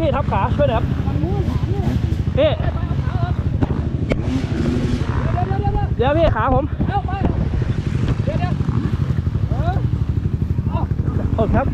พี่ทับขาช่วยหน่อยครับพี่เดี๋ยวพี่ขาผมโอเคครับ